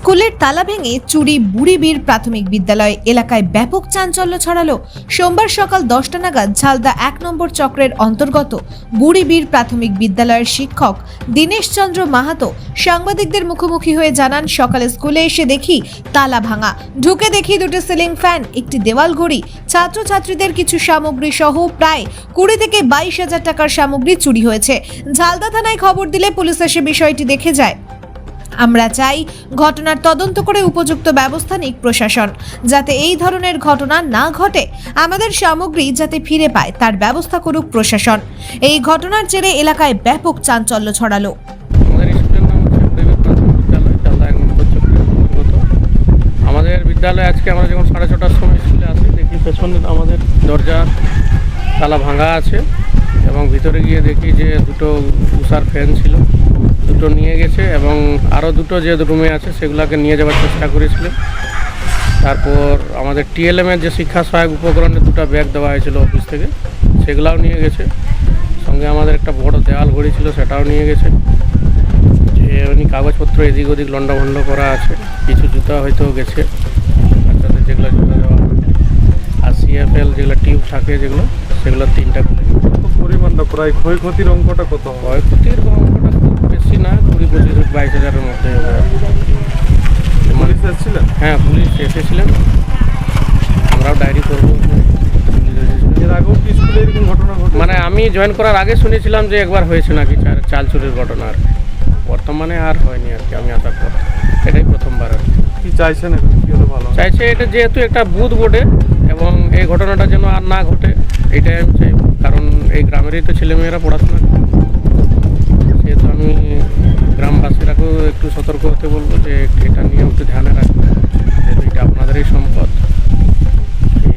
স্কুলের তালা ভেঙে চুরি বুড়িবীর প্রাথমিক বিদ্যালয় এলাকায় ব্যাপক চাঞ্চল্য ছড়ালো। সোমবার সকাল দশটা নাগাদ ঝালদা এক নম্বর চক্রের অন্তর্গত বুড়িবীর প্রাথমিক বিদ্যালয়ের শিক্ষক দীনেশ চন্দ্র মাহাতো সাংবাদিকদের মুখোমুখি হয়ে জানান, সকালে স্কুলে এসে দেখি তালা ভাঙা। ঢুকে দেখি দুটো সিলিং ফ্যান, একটি দেওয়াল ঘড়ি। ছাত্রছাত্রীদের কিছু সামগ্রী সহ প্রায় কুড়ি থেকে বাইশ হাজার টাকার সামগ্রী চুরি হয়েছে। ঝালদা থানায় খবর দিলে পুলিশ এসে বিষয়টি দেখে যায়। আমরা চাই ঘটনার তদন্ত করে উপযুক্ত ব্যবস্থা নিক প্রশাসন, যাতে এই ধরনের ঘটনা না ঘটে। আমাদের সামগ্রী যাতে ফিরে পায়, তার ব্যবস্থা করুক প্রশাসন। এই ঘটনার জেরে এলাকায় ব্যাপক চাঞ্চল্য ছড়ালো। আমাদের বিদ্যালয় আমাদের বিদ্যালয়ে আজকে আমরা যখন সাড়ে ছটার সময় স্কুলে আসি, দেখি পেছনে আমাদের দরজা, তালা ভাঙা আছে এবং ভিতরে গিয়ে দেখি যে দুটো উষার ফ্যান ছিল। দুটো নিয়ে গেছে এবং আরও দুটো যে রুমে আছে সেগুলোকে নিয়ে যাওয়ার চেষ্টা করেছিল তারপর আমাদের টিএলএমের যে শিক্ষা সহায়ক উপকরণের দুটো ব্যাগ দেওয়া হয়েছিল অফিস থেকে সেগুলাও নিয়ে গেছে সঙ্গে আমাদের একটা বড় দেওয়াল ঘড়ি ছিল সেটাও নিয়ে গেছে যে উনি কাগজপত্র এদিক ওদিক লন্ডভন্ড করা আছে কিছু জুতা হয়তো গেছে বাচ্চাদের যেগুলো জুতা দেওয়া হয়। আর সিএফএল যেগুলো টিউব থাকে যেগুলো সেগুলো তিনটা খুলে গেছে। পরিমাণটা প্রায় ক্ষয়ক্ষতির অঙ্কটা কত হয় ক্ষয়ক্ষতির অঙ্কটা না কুড়ি পঁচিশ বাইশ হাজারের মধ্যে পুলিশ এসেছিলেন? হ্যাঁ পুলিশ এসেছিলেন। আমরাও ডায়েরি করব। মানে আমি জয়েন করার আগে শুনেছিলাম যে একবার হয়েছে নাকি চাল- চুরির ঘটনা আর কি। বর্তমানে আর হয়নি আর কি আমি আসার পর এটাই প্রথমবার আর কি। চাইছেন চাইছে এটা যেহেতু একটা বুথ বোর্ডে এবং এই ঘটনাটা যেন আর না ঘটে এটাই আমি চাইব। কারণ এই গ্রামেরই তো ছেলেমেয়েরা পড়াশোনা করে। সেহেতু একটু সতর্ক হতে বলব যে এটা নিয়ে একটু ধ্যানে রাখবে